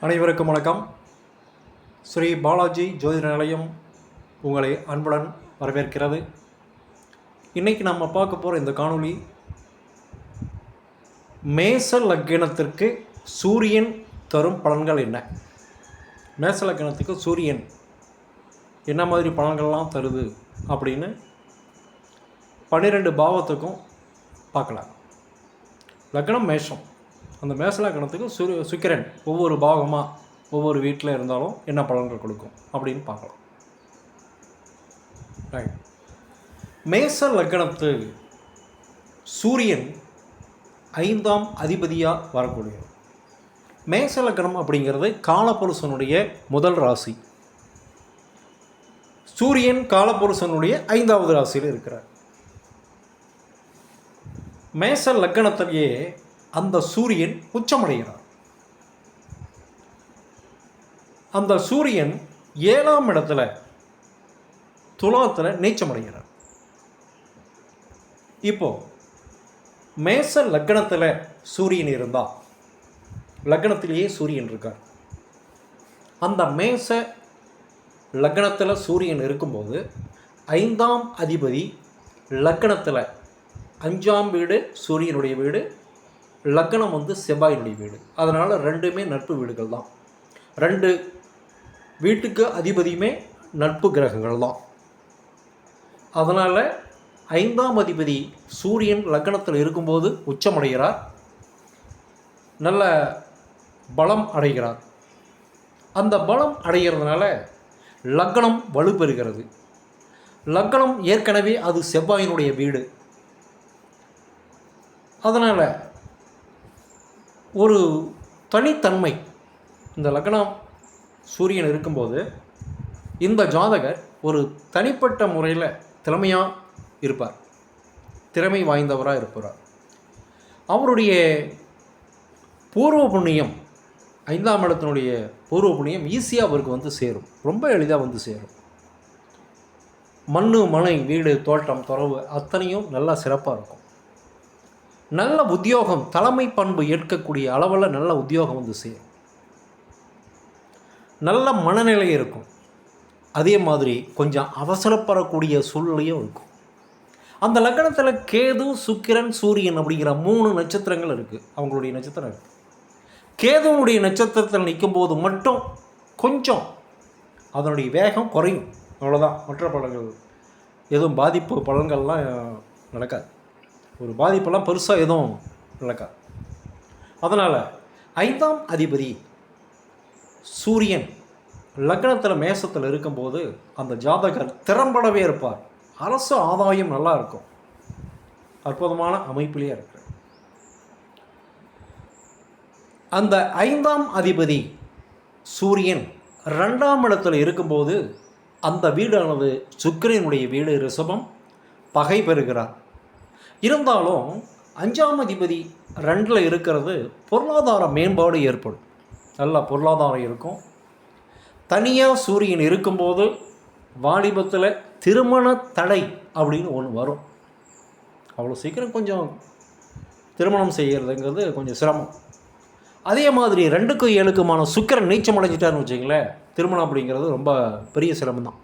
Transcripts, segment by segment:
அனைவருக்கும் வணக்கம். ஸ்ரீ பாலாஜி ஜோதிட நிலையம் உங்களை அன்புடன் வரவேற்கிறது. இன்றைக்கி நம்ம பார்க்க போகிற இந்த காணொளி மேச லக்னத்திற்கு சூரியன் தரும் பலன்கள் என்ன? மேச லக்கினத்துக்கு சூரியன் என்ன மாதிரி பலன்கள்லாம் தருது அப்படின்னு பன்னிரெண்டு பாவத்துக்கும் பார்க்கலாம். லக்னம் மேஷம். அந்த மேசலா கணத்துக்கு சு சுக்கிரன் ஒவ்வொரு பாகமாக ஒவ்வொரு வீட்டில் இருந்தாலும் என்ன பலன்கள் கொடுக்கும் அப்படின்னு பார்க்கலாம். ரைட் மேச லக்னத்து சூரியன் ஐந்தாம் அதிபதியாக வரக்கூடியது மேச லக்னம் அப்படிங்கிறது காலபுருஷனுடைய முதல் ராசி. சூரியன் காலபுருஷனுடைய ஐந்தாவது ராசியில் இருக்கிறார். மேச லக்னத்திலேயே அந்த சூரியன் உச்சமடைகிறார். அந்த சூரியன் ஏழாம் இடத்துல துலாத்தில் நீச்சமடைகிறார். இப்போ மேச லக்னத்தில் சூரியன் இருந்தால் லக்னத்திலேயே சூரியன் இருக்கார். அந்த மேச லக்னத்தில் சூரியன் இருக்கும்போது ஐந்தாம் அதிபதி லக்னத்தில் அஞ்சாம் வீடு சூரியனுடைய வீடு லக்னம் வந்து செவ்வாயினுடைய வீடு. அதனால் ரெண்டுமே நட்பு வீடுகள் தான் ரெண்டு வீட்டுக்கு அதிபதியுமே நட்பு கிரகங்கள் தான் அதனால் ஐந்தாம் அதிபதி சூரியன் லக்னத்தில் இருக்கும்போது உச்சமடைகிறார். நல்ல பலம் அடைகிறார். அந்த பலம் அடைகிறதுனால லக்னம் வலுப்பெறுகிறது. லக்னம் ஏற்கனவே அது செவ்வாயினுடைய வீடு. அதனால் ஒரு தனித்தன்மை. இந்த லக்னம் சூரியன் இருக்கும்போது இந்த ஜாதகர் ஒரு தனிப்பட்ட முறையில் திறமையாக இருப்பார். திறமை வாய்ந்தவராக இருப்பார். அவருடைய பூர்வ புண்ணியம் ஐந்தாம் இடத்தினுடைய பூர்வ புண்ணியம் ஈஸியாக அவருக்கு வந்து சேரும். ரொம்ப எளிதாக வந்து சேரும். மண் மனை வீடு தோட்டம் துறவு அத்தனையும் நல்லா சிறப்பாக இருக்கும். நல்ல உத்தியோகம் தலைமை பண்பு ஏற்கக்கூடிய அளவில் நல்ல உத்தியோகம் வந்து சேரும். நல்ல மனநிலை இருக்கும். அதே மாதிரி கொஞ்சம் அவசரப்படக்கூடிய சூழ்நிலையும் இருக்கும். அந்த லக்னத்தில் கேது சுக்கிரன் சூரியன் அப்படிங்கிற மூணு நட்சத்திரங்கள் இருக்குது அவங்களுடைய நட்சத்திரம் இருக்குது கேதுவனுடைய நட்சத்திரத்தில் நிற்கும்போது மட்டும் கொஞ்சம் அதனுடைய வேகம் குறையும். அவ்வளோதான் மற்ற பலன்கள் எதுவும் பாதிப்பு பலன்கள்லாம் நடக்காது. ஒரு பாதிப்பெல்லாம் பெருசாக எதுவும் நடக்காது அதனால் ஐந்தாம் அதிபதி சூரியன் லக்னத்தில் மேசத்தில் இருக்கும்போது அந்த ஜாதகர் திறம்படவே இருப்பார். அரசு ஆதாயம் நல்லா இருக்கும். அற்புதமான அமைப்பிலேயே இருக்கு. அந்த ஐந்தாம் அதிபதி சூரியன் ரெண்டாம் இடத்துல இருக்கும்போது அந்த வீடானது சுக்கரனுடைய வீடு ரிஷபம். பகை பெறுகிறார். இருந்தாலும் அஞ்சாம் அதிபதி ரெண்டில் இருக்கிறது பொருளாதார மேம்பாடு ஏற்படும். நல்ல பொருளாதாரம் இருக்கும். தனியாக சூரியன் இருக்கும்போது வாலிபத்தில் திருமண தடை அப்படின்னு ஒன்று வரும். அவ்வளோ சீக்கிரம் கொஞ்சம் திருமணம் செய்கிறதுங்கிறது கொஞ்சம் சிரமம். அதே மாதிரி ரெண்டுக்கும் ஏழுக்குமான சுக்கிரன் நீச்சம் அடைஞ்சிட்டாருன்னு வச்சிங்களேன் திருமணம் அப்படிங்கிறது ரொம்ப பெரிய சிரமம் தான்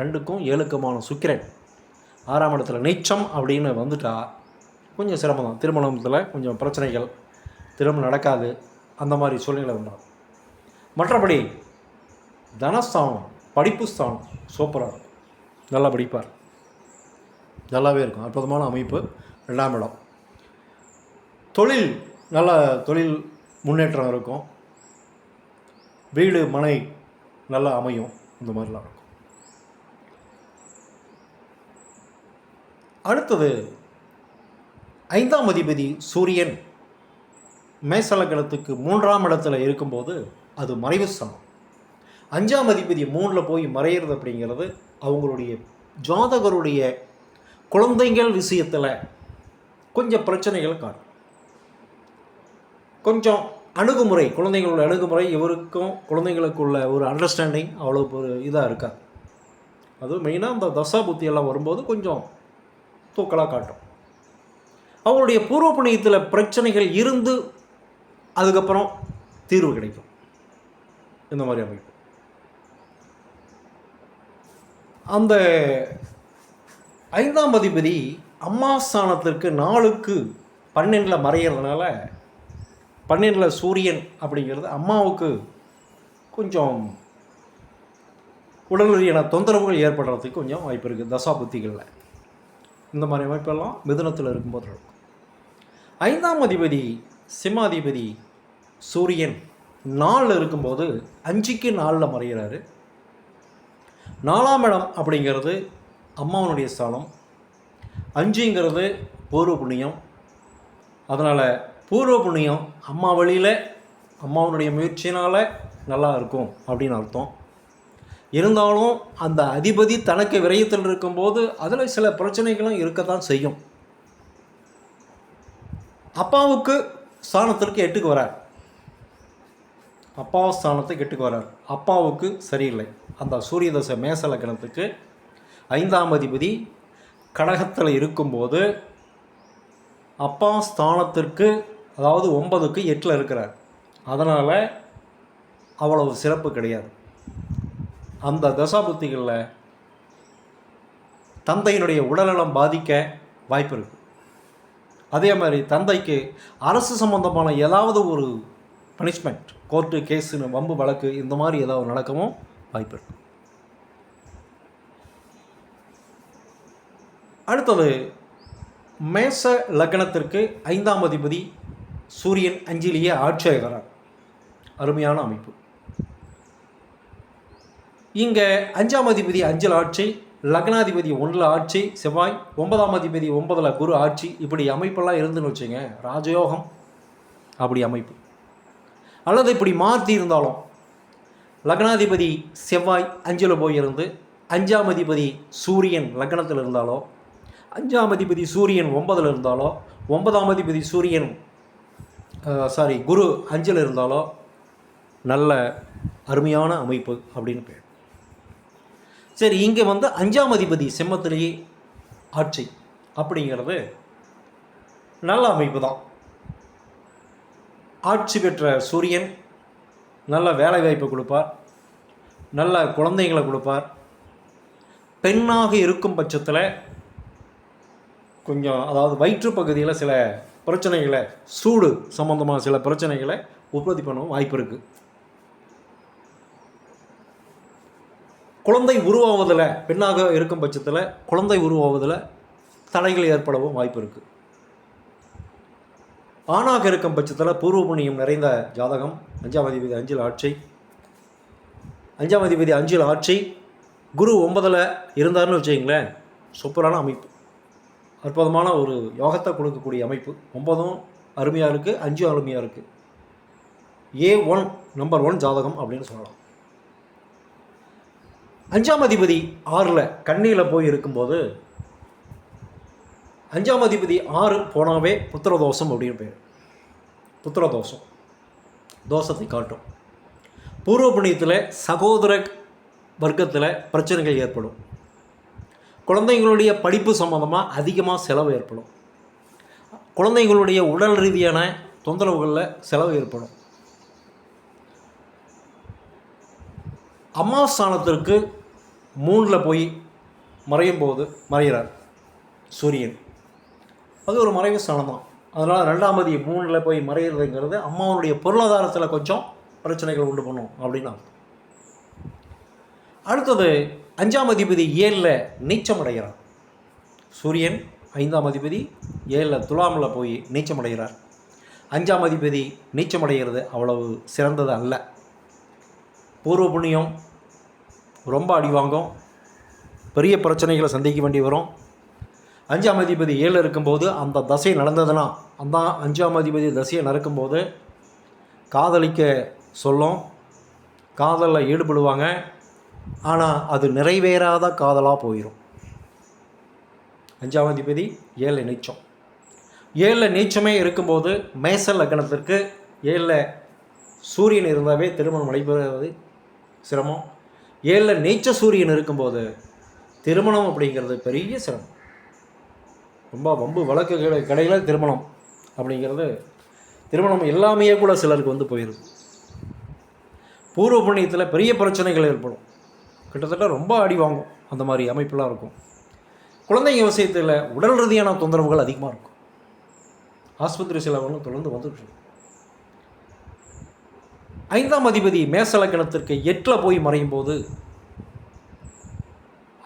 ரெண்டுக்கும் ஏழுக்குமான சுக்கிரன். ஆறாம் இடத்துல நீச்சம் அப்படின்னு வந்துட்டா கொஞ்சம் சிரமம் தான் திருமணத்தில் கொஞ்சம் பிரச்சனைகள் திருமணம் நடக்காது அந்த மாதிரி சூழ்நிலை உண்டாகும் மற்றபடி தனஸ்தானம் படிப்பு ஸ்தானம் சூப்பராக இருக்கும். நல்லா படிப்பார். நல்லாவே இருக்கும். அற்புதமான அமைப்பு ரெண்டாம் இடம். தொழில் நல்ல தொழில் முன்னேற்றம் இருக்கும். வீடு மனை நல்லா அமையும். இந்த மாதிரிலாம் இருக்கும். அடுத்தது ஐந்தாம் அதிபதி சூரியன் மேசலக்கணத்துக்கு மூன்றாம் இடத்துல இருக்கும்போது அது மறைவு சமம். அஞ்சாம் அதிபதி மூணில் போய் மறையிறது அப்படிங்கிறது அவங்களுடைய ஜாதகருடைய குழந்தைகள் விஷயத்தில் கொஞ்சம் பிரச்சனைகள் காணும் கொஞ்சம் அணுகுமுறை குழந்தைங்களோட அணுகுமுறை இவருக்கும் குழந்தைங்களுக்குள்ள ஒரு அண்டர்ஸ்டாண்டிங் அவ்வளோ ஒரு இதாக இருக்காது. அதுவும் மெயினாக அந்த தசா புத்தியெல்லாம் வரும்போது கொஞ்சம் தூக்கலாக காட்டும். அவங்களுடைய பூர்வ புண்ணியத்தில் பிரச்சனைகள் இருந்து அதுக்கப்புறம் தீர்வு கிடைக்கும். இந்த மாதிரி அமைப்பு. அந்த ஐந்தாம் அதிபதி அம்மா ஸ்தானத்திற்கு நாளுக்கு பன்னெண்டில் மறையிறதுனால பன்னெண்டில் சூரியன் அப்படிங்கிறது அம்மாவுக்கு கொஞ்சம் உடல் ரீதியான தொந்தரவுகள் ஏற்படுறதுக்கு கொஞ்சம் வாய்ப்பு இருக்குது தசா புத்திகளில் இந்த மாதிரி அமைப்பெல்லாம் மிதுனத்தில் இருக்கும்போது இருக்கும் ஐந்தாம் அதிபதி சிம்மாதிபதி சூரியன் நாலில் இருக்கும்போது அஞ்சுக்கு நாலில் மறைகிறாரு நாலாம் இடம் அப்படிங்கிறது அம்மாவனுடைய ஸ்தானம். அஞ்சுங்கிறது பூர்வ புண்ணியம். அதனால் பூர்வ புண்ணியம் அம்மா வழியில் அம்மாவனுடைய முயற்சினால் நல்லா இருக்கும் அப்படின்னு அர்த்தம். இருந்தாலும் அந்த அதிபதி தனக்கு விரயத்தில் இருக்கும்போது அதில் சில பிரச்சனைகளும் இருக்கத்தான் செய்யும். அப்பாவுக்கு ஸ்தானத்திற்கு எட்டுக்கு வரார். அப்பா ஸ்தானத்துக்கு எட்டுக்கு வரார். அப்பாவுக்கு சரியில்லை. அந்த சூரிய தசை மேச லக்னத்துக்கு ஐந்தாம் அதிபதி கடகத்தில் இருக்கும்போது அப்பா ஸ்தானத்திற்கு அதாவது ஒன்பதுக்கு எட்டில் இருக்கிறார். அதனால் அவ்வளவு சிறப்பு கிடையாது. அந்த தசாபுத்திகளில் தந்தையினுடைய உடல்நலம் பாதிக்க வாய்ப்பு இருக்குது அதே மாதிரி தந்தைக்கு அரசு சம்பந்தமான ஏதாவது ஒரு பனிஷ்மெண்ட் கோர்ட்டு கேஸுன்னு வம்பு வழக்கு இந்த மாதிரி ஏதாவது நடக்கவும் வாய்ப்பு இருக்கு. அடுத்தது மேச லக்னத்திற்கு ஐந்தாம் அதிபதி சூரியன் அஞ்சிலேயே ஆட்சியாகிறார் அருமையான அமைப்பு. இங்கே அஞ்சாம் அதிபதி அஞ்சல் ஆட்சி லக்னாதிபதி ஒன்றில் ஆட்சி செவ்வாய் ஒன்பதாம் அதிபதி ஒன்பதில் குரு ஆட்சி இப்படி அமைப்பெல்லாம் இருந்துன்னு வச்சுங்க ராஜயோகம் அப்படி அமைப்பு. அல்லது இப்படி மாற்றி இருந்தாலும் லக்னாதிபதி செவ்வாய் அஞ்சில் போயிருந்து அஞ்சாம் அதிபதி சூரியன் லக்னத்தில் இருந்தாலோ அஞ்சாம் அதிபதி சூரியன் ஒன்பதில் இருந்தாலோ ஒன்பதாம் அதிபதி சூரியன் சாரி குரு அஞ்சில் இருந்தாலோ நல்ல அருமையான அமைப்பு அப்படின்னு பேர். சரி இங்கே வந்து அஞ்சாம் அதிபதி செம்மத்திலேயே ஆட்சி அப்படிங்கிறது நல்ல அமைப்பு தான் ஆட்சி பெற்ற சூரியன் நல்ல வேலை வாய்ப்பு கொடுப்பார் நல்ல குழந்தைங்களை கொடுப்பார். பெண்ணாக இருக்கும் பட்சத்தில் கொஞ்சம் அதாவது வயிற்று பகுதியில் சில பிரச்சனைகளை சூடு சம்மந்தமாக சில பிரச்சனைகளை உற்பத்தி பண்ணவும் வாய்ப்பு இருக்குது குழந்தை உருவாவதில் பெண்ணாக இருக்கும் பட்சத்தில் குழந்தை உருவாவதில் தடைகள் ஏற்படவும் வாய்ப்பு இருக்குது ஆணாக இருக்கும் பட்சத்தில் பூர்வ புண்ணியம் நிறைந்த ஜாதகம் அஞ்சாம் அதிபதி அஞ்சில் ஆட்சி. அஞ்சாம் அதிபதி அஞ்சில் ஆட்சி. குரு ஒன்பதில் இருந்தார்னு வச்சுக்கிங்களேன் சூப்பரான அமைப்பு. அற்புதமான ஒரு யோகத்தை கொடுக்கக்கூடிய அமைப்பு. ஒன்பதும் அருமையாக இருக்குது அஞ்சும் அருமையாக இருக்குது ஏ ஒன் நம்பர் ஒன் ஜாதகம் அப்படின்னு சொல்லலாம். அஞ்சாம் அதிபதி ஆறில் கண்ணியில் போய் இருக்கும்போது அஞ்சாம் அதிபதி ஆறு போனாவே புத்திரதோஷம் அப்படின்னு பேர். புத்திரதோஷம். தோஷத்தை காட்டும். பூர்வ புண்ணியத்தில் சகோதர வர்க்கத்தில் பிரச்சனைகள் ஏற்படும். குழந்தைங்களுடைய படிப்பு சம்மந்தமாக அதிகமாக செலவு ஏற்படும். குழந்தைங்களுடைய உடல் ரீதியான தொந்தரவுகளில் செலவு ஏற்படும். அம்மா ஸ்தானத்திற்கு மூணில் போய் மறையும் போது மறைகிறார் சூரியன். அது ஒரு மறைவு ஸ்தானம் தான் அதனால் ரெண்டாம் மதி மூணில் போய் மறைகிறதுங்கிறது அம்மாவனுடைய பொருளாதாரத்தில் கொஞ்சம் பிரச்சனைகள் உண்டு பண்ணும் அப்படின்னு அடுத்தது அஞ்சாம் அதிபதி ஏழில் நீச்சம் அடைகிறார். சூரியன் ஐந்தாம் அதிபதி ஏழில் துலாமில் போய் நீச்சம் அடைகிறார். அஞ்சாம் அதிபதி நீச்சம் அடைகிறது அவ்வளவு சிறந்தது அல்ல. பூர்வ புண்ணியம் ரொம்ப அடி வாங்கும். பெரிய பிரச்சனைகளை சந்திக்க வேண்டி வரும். அஞ்சாம் அதிபதி ஏழு இருக்கும்போது அந்த தசை நடந்ததுன்னா அந்த அஞ்சாம் அதிபதி தசையை நடக்கும்போது காதலிக்க சொல்லும். காதலில் ஈடுபடுவாங்க. ஆனால் அது நிறைவேறாத காதலாக போயிடும் அஞ்சாம் அதிபதி ஏழு நீச்சம். ஏழில் நீச்சமே இருக்கும்போது மேச லக்னத்திற்கு ஏழில் சூரியன் இருந்தாவே திருமணம் நடைபெறுவது சிரமம். ஏழில் நீச்ச சூரியன் இருக்கும்போது திருமணம் அப்படிங்கிறது பெரிய சிரமம். ரொம்ப வம்பு வழக்கு கிடை கிடையில் திருமணம் அப்படிங்கிறது திருமணம் எல்லாமே கூட சிலருக்கு வந்து போயிடுது பூர்வ புண்ணியத்தில் பெரிய பிரச்சனைகள் ஏற்படும். கிட்டத்தட்ட ரொம்ப அடி வாங்கும். அந்த மாதிரி அமைப்பெல்லாம் இருக்கும். குழந்தைங்க விஷயத்தில் உடல் ரீதியான தொந்தரவுகள் அதிகமாக இருக்கும். ஆஸ்பத்திரி செலவுகளும் தொடர்ந்து வந்துட்டு ஐந்தாம் அதிபதி மேசலக்கணத்திற்கு எட்டில் போய் மறையும் போது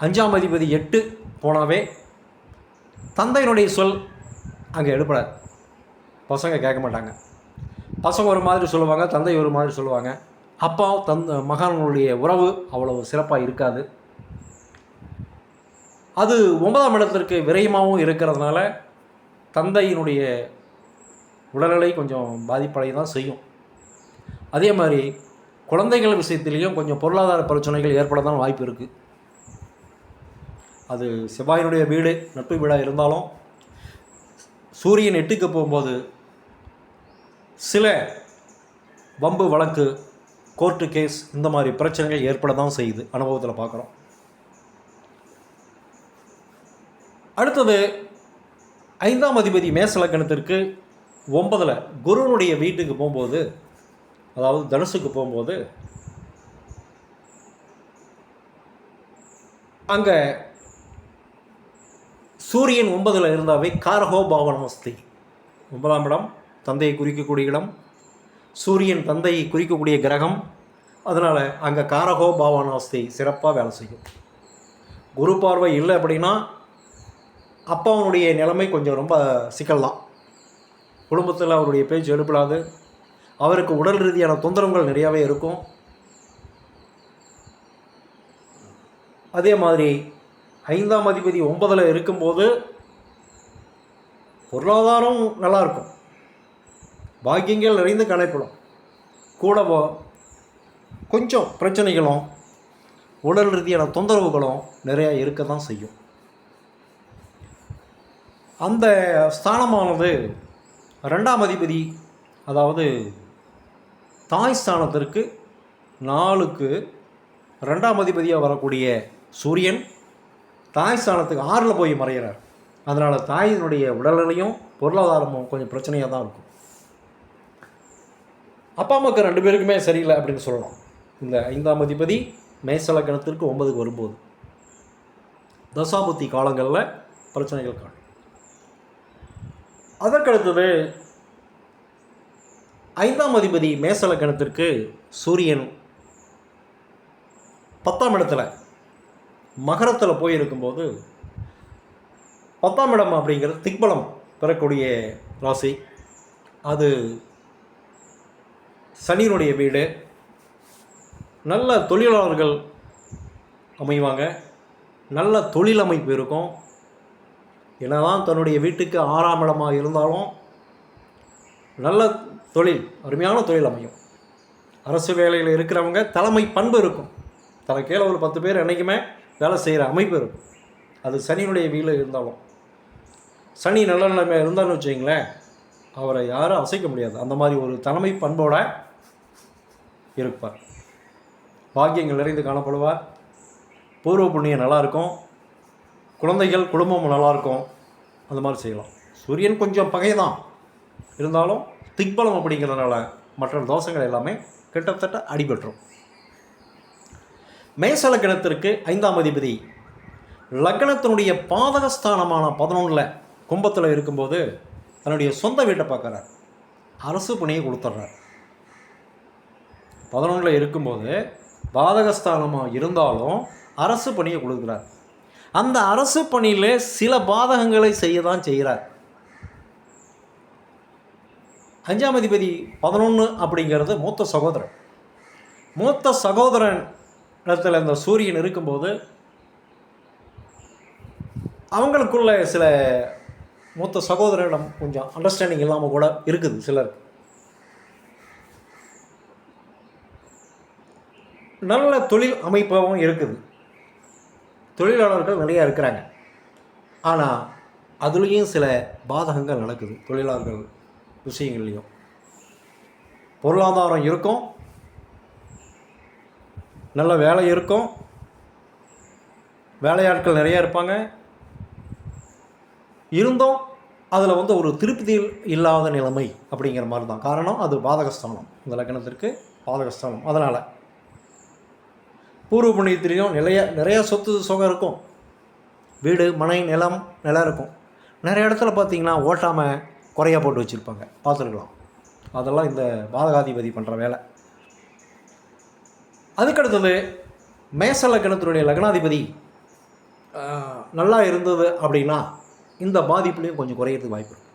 அஞ்சாம் அதிபதி எட்டு போனாவே தந்தையினுடைய சொல் அங்கே எடுப்படாது பசங்க கேட்க மாட்டாங்க. பசங்க ஒரு மாதிரி சொல்லுவாங்க தந்தை ஒரு மாதிரி சொல்லுவாங்க. அப்பா தந்த மகன்களுடைய உறவு அவ்வளவு சிறப்பாக இருக்காது. அது ஒன்பதாம் இடத்திற்கு விரயமாகவும் இருக்கிறதுனால தந்தையினுடைய உடல்நிலை கொஞ்சம் பாதிப்படைய தான் செய்யும். அதே மாதிரி குழந்தைகள் விஷயத்திலையும் கொஞ்சம் பொருளாதார பிரச்சனைகள் ஏற்பட தான் வாய்ப்பு இருக்குது அது செவ்வாயினுடைய வீடு நட்பு வீடாக இருந்தாலும் சூரியன் எட்டுக்கு போகும்போது சில வம்பு வழக்கு கோர்ட்டு கேஸ் இந்த மாதிரி பிரச்சனைகள் ஏற்பட தான் செய்யுது அனுபவத்தில் பார்க்குறோம் அடுத்தது ஐந்தாம் அதிபதி மேசலக்கணத்திற்கு ஒன்பதில் குருவனுடைய வீட்டுக்கு போகும்போது அதாவது தனுசுக்கு போகும்போது அங்கே சூரியன் ஒன்பதில் இருந்தாவே காரகோ பாவனமஸ்தி ஒன்பதாம் இடம் தந்தையை குறிக்கக்கூடிய இடம். சூரியன் தந்தையை குறிக்கக்கூடிய கிரகம். அதனால் அங்கே காரகோ பாவனாஸ்தி சிறப்பாக வேலை செய்யும். குரு பார்வை இல்லை அப்படின்னா அப்பாவனுடைய நிலைமை கொஞ்சம் ரொம்ப சிக்கல் தான் குடும்பத்தில் அவருடைய பேச்சு எடுப்படாது அவருக்கு உடல் ரீதியான தொந்தரவுகள் நிறையாவே இருக்கும். அதே மாதிரி ஐந்தாம் அதிபதி ஒன்பதில் இருக்கும்போது பொருளாதாரம் நல்லா இருக்கும். பாக்கியங்கள் நிறைந்து காணப்படும் கூடவோ கொஞ்சம் பிரச்சனைகளும் உடல் ரீதியான தொந்தரவுகளும் நிறையா இருக்க தான் செய்யும். அந்த ஸ்தானமானது ரெண்டாம் அதிபதி அதாவது தாய் ஸ்தானத்திற்கு நாலுக்கு ரெண்டாம் அதிபதியாக வரக்கூடிய சூரியன் தாய் ஸ்தானத்துக்கு ஆறில் போய் மறைகிறார் அதனால் தாயினுடைய உடல்நிலையும் பொருளாதாரமும் கொஞ்சம் பிரச்சனையாக தான் இருக்கும். அப்பா அம்மாவுக்கு ரெண்டு பேருக்குமே சரியில்லை அப்படின்னு சொல்லலாம். இந்த ஐந்தாம் அதிபதி மேசலக்கணத்திற்கு ஒன்பதுக்கு வரும்போது. தசாபுத்தி காலங்களில் பிரச்சனைகள் காணும் அதற்கடுத்தது ஐந்தாம் அதிபதி மேசலக்கணத்திற்கு சூரியன் பத்தாம் இடத்துல மகரத்தில் போய் இருக்கும்போது பத்தாம் இடம் அப்படிங்கிறது திக்பலம் பெறக்கூடிய ராசி. அது சனியினுடைய வீடு. நல்ல தொழிலாளர்கள் அமைவாங்க. நல்ல தொழில் அமைப்பு இருக்கும். என்னதான் தன்னுடைய வீட்டுக்கு ஆறாம் இடமாக இருந்தாலும் நல்ல தொழில் அருமையான தொழில் அமையும். அரசு வேலையில் இருக்கிறவங்க தலைமை பண்பு இருக்கும். தலை கீழே ஒரு பத்து பேர் என்றைக்குமே வேலை செய்கிற அமைப்பு இருக்கும். அது சனியினுடைய வீடு இருந்தாலும். சனி நல்ல நிலைமையாக இருந்தாலும் வச்சுங்களேன் அவரை யாரும் அசைக்க முடியாது. அந்த மாதிரி ஒரு தலைமை பண்போட இருப்பார். பாக்கியங்கள் நிறைந்து காணப்படுவார். பூர்வ புண்ணியம் நல்லாயிருக்கும் குழந்தைகள் குடும்பம் நல்லாயிருக்கும் அந்த மாதிரி செய்யலாம். சூரியன் கொஞ்சம் பகை தான் இருந்தாலும் திக்பலம் அப்படிங்கிறதுனால மற்ற தோஷங்கள் எல்லாமே கிட்டத்தட்ட அடிபட்டுரும். மேசல லக்னத்திற்கு ஐந்தாம் அதிபதி லக்னத்தினுடைய பாதகஸ்தானமான பதினொன்றில் கும்பத்தில் இருக்கும்போது தன்னுடைய சொந்த வீட்டை பார்க்குறார். அரசு பணியை கொடுத்துட்றார். பதினொன்றில் இருக்கும்போது பாதகஸ்தானமாக இருந்தாலும் அரசு பணியை கொடுக்குறார். அந்த அரசு பணியில் சில பாதகங்களை செய்ய தான் செய்கிறார். அஞ்சாம் அதிபதி பதினொன்று அப்படிங்கிறது மூத்த சகோதரன். மூத்த சகோதரன் இடத்துல இந்த சூரியன் இருக்கும்போது அவங்களுக்குள்ள சில மூத்த சகோதரனிடம் கொஞ்சம் அண்டர்ஸ்டாண்டிங் இல்லாமல் கூட இருக்குது சிலருக்கு. நல்ல தொழில் அமைப்பாகவும் இருக்குது. தொழிலாளர்கள் நிறையா இருக்கிறாங்க. ஆனால் அதுலேயும் சில பாதகங்கள் நடக்குது. தொழிலாளர்கள் விஷயங்கள்லையும். பொருளாதாரம் இருக்கும். நல்ல வேலை இருக்கும். வேலையாட்கள் நிறையா இருப்பாங்க. இருந்தும் அதில் வந்து ஒரு திருப்தி இல்லாத நிலைமை அப்படிங்கிற மாதிரி தான் காரணம் அது பாதகஸ்தானம் இந்த லக்னத்திற்கு பாதகஸ்தானம் அதனால் பூர்வ புண்ணியத்திலையும் நிறைய நிறையா சொத்து சுகம் இருக்கும். வீடு மனை நிலம் நிலம் இருக்கும். நிறைய இடத்துல பார்த்தீங்கன்னா ஓட்டாமல் குறையா போட்டு வச்சுருப்பாங்க. பார்த்துருக்கலாம். அதெல்லாம் இந்த பாதகாதிபதி பண்ணுற வேலை. அதுக்கடுத்தது மேச லக்னத்தினுடைய லக்னாதிபதி நல்லா இருந்தது அப்படின்னா இந்த பாதிப்புலையும் கொஞ்சம் குறையிறதுக்கு வாய்ப்பு இருக்கு.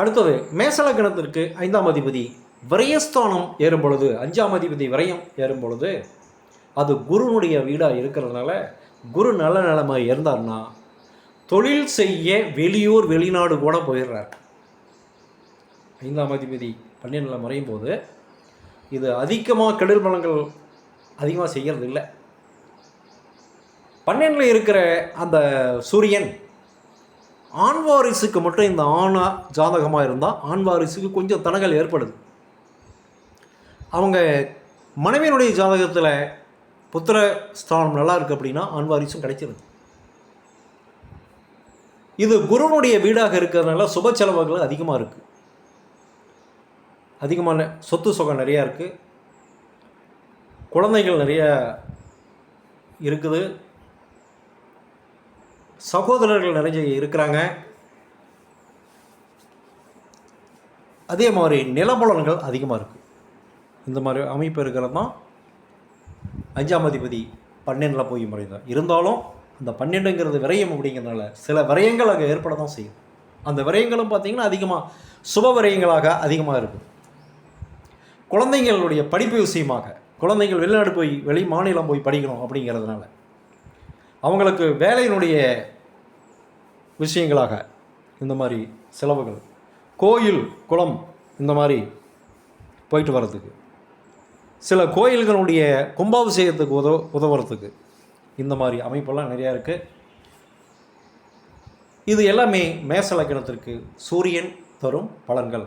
அடுத்தது மேச லக்னத்திற்கு ஐந்தாம் அதிபதி விரயஸ்தானம் ஏறும் பொழுது அஞ்சாம் அதிபதி விரயம் ஏறும் பொழுது அது குருனுடைய வீடாக இருக்கிறதுனால குரு நல்ல நிலைமை இருந்தார்னா தொழில் செய்ய வெளியூர் வெளிநாடு கூட போயிடுறார். ஐந்தாம் அதிபதி பன்னெண்டில் மறையும் போது இது அதிகமாக கெடுதல் மலங்கள் அதிகமாக செய்கிறது இல்லை. பன்னெண்டில் இருக்கிற அந்த சூரியன் ஆண் வாரிசுக்கு மட்டும் இந்த ஆணா ஜாதகமாக இருந்தால் ஆண் வாரிசுக்கு கொஞ்சம் தடங்கள் ஏற்படுது. அவங்க மனைவியினுடைய ஜாதகத்தில் புத்திர ஸ்தானம் நல்லா இருக்குது அப்படின்னா ஆண் வாரிசும் கிடைச்சிருது. இது குருனுடைய வீடாக இருக்கிறதுனால சுப செலவுகள் அதிகமாக இருக்குது அதிகமான சொத்து சுகம் நிறையா இருக்குது குழந்தைகள் நிறையா இருக்குது. சகோதரர்கள் நிறைய இருக்கிறாங்க. அதே மாதிரி நிலபலன்கள் அதிகமாக இருக்குது இந்த மாதிரி அமைப்பு இருக்கிறது தான். அஞ்சாம் அதிபதி பன்னெண்டில் போய் மறைந்தார். இருந்தாலும் அந்த பன்னெண்டுங்கிறது விரயம் அப்படிங்கிறதுனால சில விரயங்கள் அங்கே ஏற்பட தான் செய்யும். அந்த விரயங்களும் பார்த்திங்கன்னா அதிகமாக சுப விரயங்களாக அதிகமாக இருக்கும். குழந்தைங்களுடைய படிப்பு விஷயமாக குழந்தைகள் வெளிநாடு போய் வெளி மாநிலம் போய் படிக்கணும் அப்படிங்கிறதுனால அவங்களுக்கு வேலையினுடைய விஷயங்களாக இந்த மாதிரி செலவுகள் கோயில் குளம் இந்த மாதிரி போயிட்டு வர்றதுக்கு சில கோயில்களுடைய கும்பாபிஷேகத்துக்கு உதவ உதவுறதுக்கு இந்த மாதிரி அமைப்பெல்லாம் நிறையா இருக்குது இது எல்லாமே மேச லக்கணத்திற்கு சூரியன் தரும் பலன்கள்.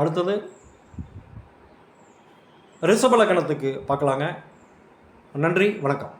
அடுத்தது ரிஷப லக்கணத்துக்கு பார்க்கலாங்க. நன்றி வணக்கம்.